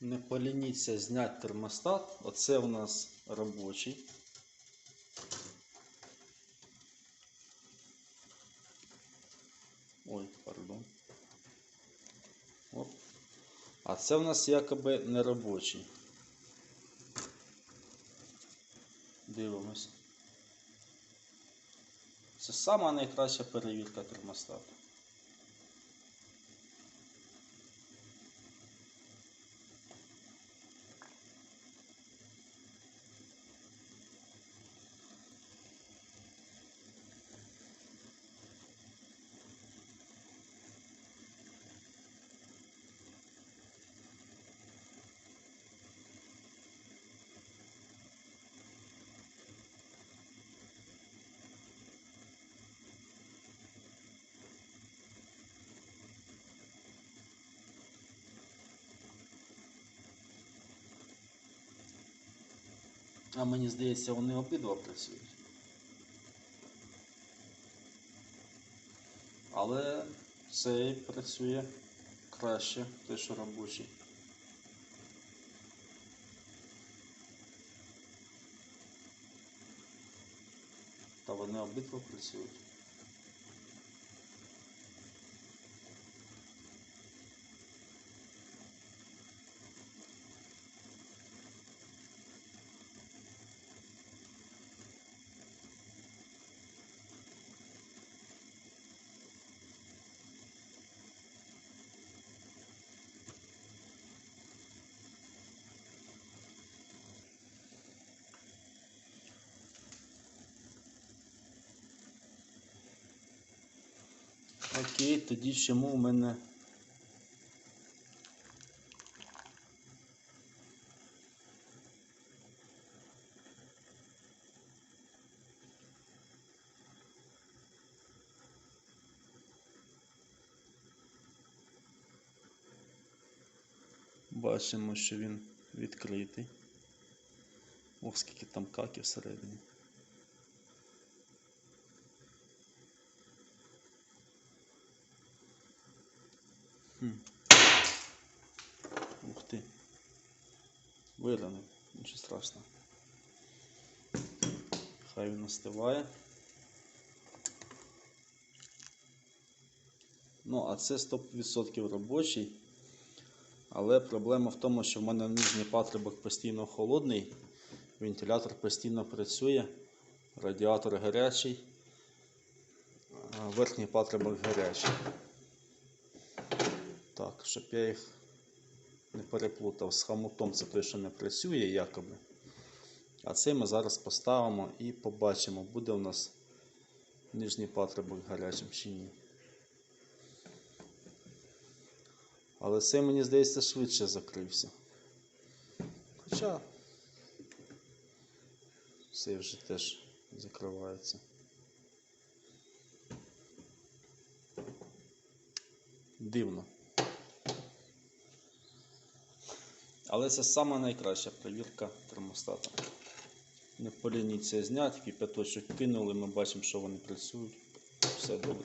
Не полініться зняти термостат. Оце у нас робочий. Ой, пардон. Оп. А це у нас якоби не робочий. Дивимось. Це найкраща перевірка термостату. А мені здається, вони обидва працюють. Але цей працює краще, той, що робочий. Та вони обидва працюють. Окей, тоді чому у мене. Бачимо, що він відкритий. Ох, скільки там каків всередині. Ух ти. Виранив, нічого страшного. Хай він остиває. Ну, а це 100% робочий. Але проблема в тому, що в мене нижній патрубок постійно холодний, вентилятор постійно працює, радіатор гарячий, верхній патрубок гарячий. Так, щоб я їх не переплутав з хамутом, це той, що не працює якоби. А цей ми зараз поставимо і побачимо, буде у нас нижній патрубок гарячим чи ні. Але цей, мені здається, швидше закрився. Хоча цей вже теж закривається. Дивно. Але це сама найкраща перевірка термостата. Не полініться зняти, кипяточок кинули, ми бачимо, що вони працюють. Все добре.